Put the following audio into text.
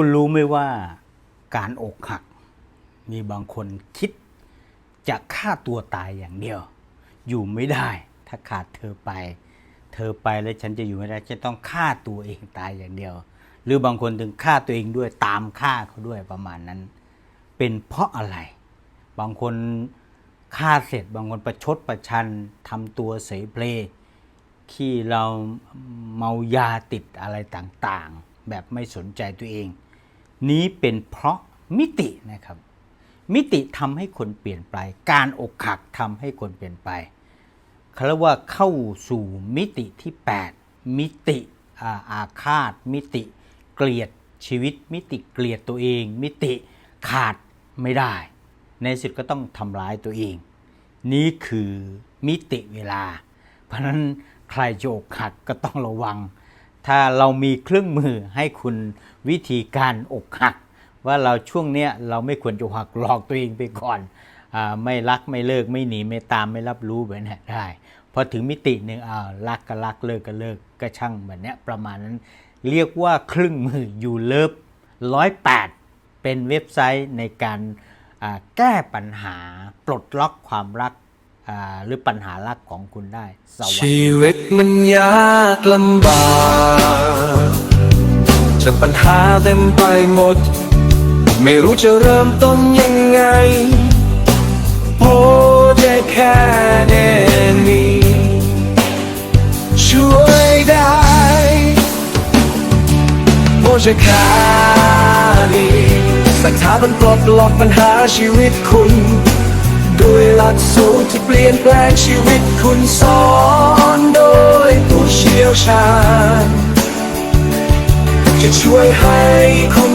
คุณรู้ไหมว่าการอกหัก มีบางคนคิดจะฆ่าตัวตายอย่างเดียว อยู่ไม่ได้ถ้าขาดเธอไป เธอไปแล้วฉันจะอยู่ไม่ได้จะต้องฆ่าตัวเองตายอย่างเดียว หรือบางคนถึงฆ่าตัวเองด้วยตามฆ่าเขาด้วยประมาณนั้น เป็นเพราะอะไร บางคนฆ่าเสร็จบางคนประชดประชันทำตัวเสเพลที่เราเมายาติดอะไรต่างๆ แบบไม่สนใจตัวเอง นี้เป็นเพราะมิตินะครับ มิติทำให้คนเปลี่ยนไป การอกหักทำให้คนเปลี่ยนไปเขาเรียกว่าเข้าสู่มิติที่ 8 มิติอาอาฆาต มิติเกลียดชีวิต มิติเกลียดตัวเอง มิติขาดไม่ได้ ในสุดก็ต้องทำร้ายตัวเอง นี่คือมิติเวลา เพราะฉะนั้นใครจะอกหักก็ต้องระวัง ถ้าเรามีเครื่องมือให้คุณวิธีการอกหัก ว่าเราช่วงเนี้ยเราไม่ควรจะหักหลอกตัวเองไปก่อนอไม่รักไม่เลิกไม่หนีไม่ตามไม่รับรู้แบบนี้ได้พอถึงมิติหนึ่งอารักก็รักเลิกก็เลิกก็ช่างแบบนี้ประมาณนั้น เรียกว่าเครื่องมืออยู่เลิฟร้อยแปดเป็นเว็บไซต์ในการแก้ปัญหาปลดล็อกความรัก หรือปัญหารักของคุณได้สวัสดีชีวิตมันยากลำบากจากปัญหาเต็มไปหมด ไม่รู้จะเริ่มต้นยังไงโอ้ได้แค่เนนี้ช่วยได้โอ้จะแค่นี้สักทามันปลดล็อกปัญหาชีวิตคุณ ด้วยหลักสูตรที่เปลี่ยนแปลงชีวิตคุณสอนโดยผู้เชี่ยวชาญ จะช่วยให้คุณ